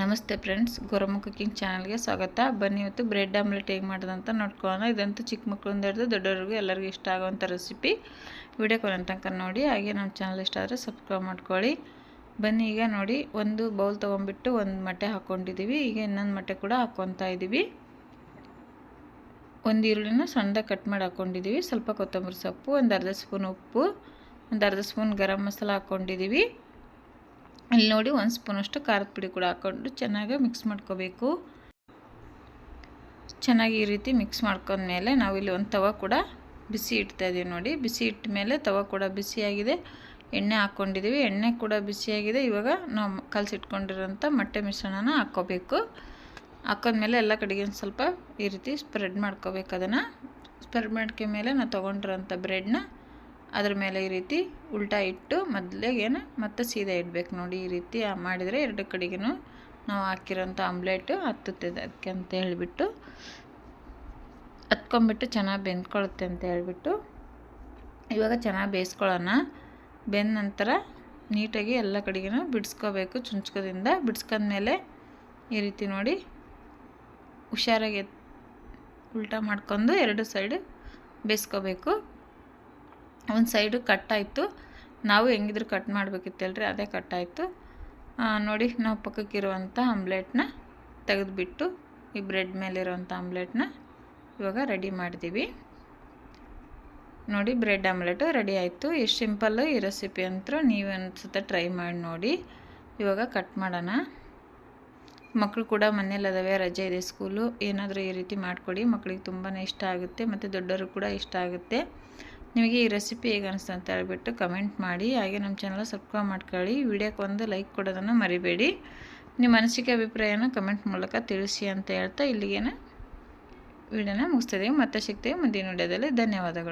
ನಮಸ್ತೆ friends, ಗೊರಮ್ಮ cooking ಚಾನಲ್ಗೆ ಸ್ವಾಗತ. ಬನ್ನಿ ಇವತ್ತು ಬ್ರೆಡ್ ಆಮ್ಲೆಟ್ ಹೇಗೆ ಮಾಡೋದಂತ ನೋಡ್ಕೊಳ್ಳೋಣ. ಇದಂತೂ ಚಿಕ್ಕ ಮಕ್ಕಳಿಂದ ಹಿಡಿದು ದೊಡ್ಡವ್ರಿಗೂ ಎಲ್ಲರಿಗೂ ಇಷ್ಟ ಆಗುವಂಥ ರೆಸಿಪಿ. ವಿಡಿಯೋ ಕೊನೆ ತನಕ ನೋಡಿ, ಹಾಗೆ ನಮ್ಮ ಚಾನಲ್ ಇಷ್ಟ ಆದರೆ ಸಬ್ಸ್ಕ್ರೈಬ್ ಮಾಡ್ಕೊಳ್ಳಿ. ಬನ್ನಿ ಈಗ ನೋಡಿ, ಒಂದು ಬೌಲ್ ತೊಗೊಂಡ್ಬಿಟ್ಟು ಒಂದು ಮೊಟ್ಟೆ ಹಾಕ್ಕೊಂಡಿದ್ದೀವಿ ಈಗ ಇನ್ನೊಂದು ಮೊಟ್ಟೆ ಕೂಡ ಹಾಕ್ಕೊತಾ ಇದ್ದೀವಿ. ಒಂದು ಈರುಳ್ಳಿನ ಸಣ್ಣದಾಗಿ ಕಟ್ ಮಾಡಿ ಹಾಕ್ಕೊಂಡಿದ್ದೀವಿ ಸ್ವಲ್ಪ ಕೊತ್ತಂಬರಿ ಸೊಪ್ಪು, ಒಂದು ಅರ್ಧ ಸ್ಪೂನ್ ಉಪ್ಪು, ಒಂದು ಅರ್ಧ ಸ್ಪೂನ್ ಗರಂ ಮಸಾಲ ಹಾಕ್ಕೊಂಡಿದ್ದೀವಿ ಇಲ್ಲಿ ನೋಡಿ ಒಂದು ಸ್ಪೂನಷ್ಟು ಖಾರದ ಪುಡಿ ಕೂಡ ಹಾಕ್ಕೊಂಡು ಚೆನ್ನಾಗಿ ಮಿಕ್ಸ್ ಮಾಡ್ಕೋಬೇಕು. ಚೆನ್ನಾಗಿ ಈ ರೀತಿ ಮಿಕ್ಸ್ ಮಾಡ್ಕೊಂಡ್ಮೇಲೆ ನಾವು ಇಲ್ಲಿ ಒಂದು ತವ ಕೂಡ ಬಿಸಿ ಇಡ್ತಾ ಇದ್ದೀವಿ ನೋಡಿ. ಬಿಸಿ ಇಟ್ಟ ಮೇಲೆ ತವ ಕೂಡ ಬಿಸಿಯಾಗಿದೆ ಎಣ್ಣೆ ಹಾಕ್ಕೊಂಡಿದ್ದೀವಿ ಎಣ್ಣೆ ಕೂಡ ಬಿಸಿಯಾಗಿದೆ ಇವಾಗ ನಾವು ಕಲಸಿಟ್ಕೊಂಡಿರೋಂಥ ಮೊಟ್ಟೆ ಮಿಶ್ರಣನ ಹಾಕ್ಕೋಬೇಕು ಹಾಕೊಂಡ್ಮೇಲೆ ಎಲ್ಲ ಕಡೆಗೆ ಒಂದು ಸ್ವಲ್ಪ ಈ ರೀತಿ ಸ್ಪ್ರೆಡ್ ಮಾಡ್ಕೋಬೇಕು ಅದನ್ನು. ಸ್ಪ್ರೆಡ್ ಮಾಡ್ಕೊಂಡ್ಮೇಲೆ ಮೇಲೆ ನಾವು ತೊಗೊಂಡಿರೋಂಥ ಬ್ರೆಡ್ನ ಅದ್ರ ಮೇಲೆ ಈ ರೀತಿ ಉಲ್ಟಾ ಇಟ್ಟು ಮೊದಲಿಗೇನು ಮತ್ತೆ ಸೀದಾ ಇಡಬೇಕು ನೋಡಿ ಈ ರೀತಿ ಮಾಡಿದರೆ ಎರಡು ಕಡೆಗೂ ನಾವು ಹಾಕಿರೋಂಥ ಆಮ್ಲೆಟು ಹತ್ತುತ್ತದೆ ಅದಕ್ಕೆ ಅಂತ ಹೇಳಿಬಿಟ್ಟು ಹತ್ಕೊಂಬಿಟ್ಟು ಚೆನ್ನಾಗಿ ಬೆಂದ್ಕೊಳುತ್ತೆ ಅಂತ ಹೇಳಿಬಿಟ್ಟು ಇವಾಗ ಚೆನ್ನಾಗಿ ಬೇಯಿಸ್ಕೊಳ್ಳೋಣ. ಬೆಂದ ನಂತರ ನೀಟಾಗಿ ಎಲ್ಲ ಕಡೆಗೂ ಬಿಡಿಸ್ಕೋಬೇಕು ಚುಂಚ್ಕೋದಿಂದ. ಬಿಡಿಸ್ಕೊಂಡ್ಮೇಲೆ ಈ ರೀತಿ ನೋಡಿ ಹುಷಾರಾಗಿ ಉಲ್ಟಾ ಮಾಡ್ಕೊಂಡು ಎರಡು ಸೈಡು ಬೇಯಿಸ್ಕೋಬೇಕು. ಒಂದು ಸೈಡು ಕಟ್ಟಾಯಿತು. ನಾವು ಹೆಂಗಿದ್ರು ಕಟ್ ಮಾಡಬೇಕಿತ್ತಲ್ರಿ ಅದೇ ಕಟ್ಟಾಯಿತು. ನೋಡಿ, ನಾವು ಪಕ್ಕಕ್ಕಿರುವಂಥ ಆಮ್ಲೆಟ್ನ ತೆಗೆದುಬಿಟ್ಟು, ಈ ಬ್ರೆಡ್ ಮೇಲಿರುವಂಥ ಆಮ್ಲೆಟ್ನ ಇವಾಗ ರೆಡಿ ಮಾಡಿದ್ದೀವಿ. ನೋಡಿ, ಬ್ರೆಡ್ ಆಮ್ಲೆಟು ರೆಡಿ ಆಯಿತು. ಎಷ್ಟು ಸಿಂಪಲ್ಲು, ಈ ರೆಸಿಪಿ ಅಂತೂ ನೀವು ಅನ್ಸುತ್ತೆ ಟ್ರೈ ಮಾಡಿ ನೋಡಿ. ಇವಾಗ ಕಟ್ ಮಾಡೋಣ. ಮಕ್ಕಳು ಕೂಡ ಮನೇಲಿ ಅದಾವೆ ರಜೆ ಇದೆ ಸ್ಕೂಲು, ಏನಾದರೂ ಈ ರೀತಿ ಮಾಡಿಕೊಡಿ. ಮಕ್ಕಳಿಗೆ ತುಂಬಾ ಇಷ್ಟ ಆಗುತ್ತೆ, ಮತ್ತು ದೊಡ್ಡವರು ಕೂಡ ಇಷ್ಟ ಆಗುತ್ತೆ. ನಿಮಗೆ ಈ ರೆಸಿಪಿ ಹೇಗೆ ಅನಿಸ್ತು ಅಂತ ಹೇಳ್ಬಿಟ್ಟು ಕಮೆಂಟ್ ಮಾಡಿ. ಹಾಗೆ ನಮ್ಮ ಚಾನಲ್ ಸಬ್ಸ್ಕ್ರೈಬ್ ಮಾಡ್ಕೊಳ್ಳಿ. ವಿಡಿಯೋಕ್ಕೆ ಒಂದು ಲೈಕ್ ಕೊಡೋದನ್ನು ಮರಿಬೇಡಿ. ನಿಮ್ಮ ಅನಿಸಿಕೆ ಅಭಿಪ್ರಾಯನ ಕಮೆಂಟ್ ಮೂಲಕ ತಿಳಿಸಿ ಅಂತ ಹೇಳ್ತಾ ಇಲ್ಲಿಗೇನೆ ವಿಡಿಯೋನ ಮುಗಿಸ್ತಿದ್ದೀವಿ ಮತ್ತೆ ಸಿಗ್ತೀವಿ ಮುಂದಿನ ವಿಡಿಯೋದಲ್ಲಿ. ಧನ್ಯವಾದಗಳು.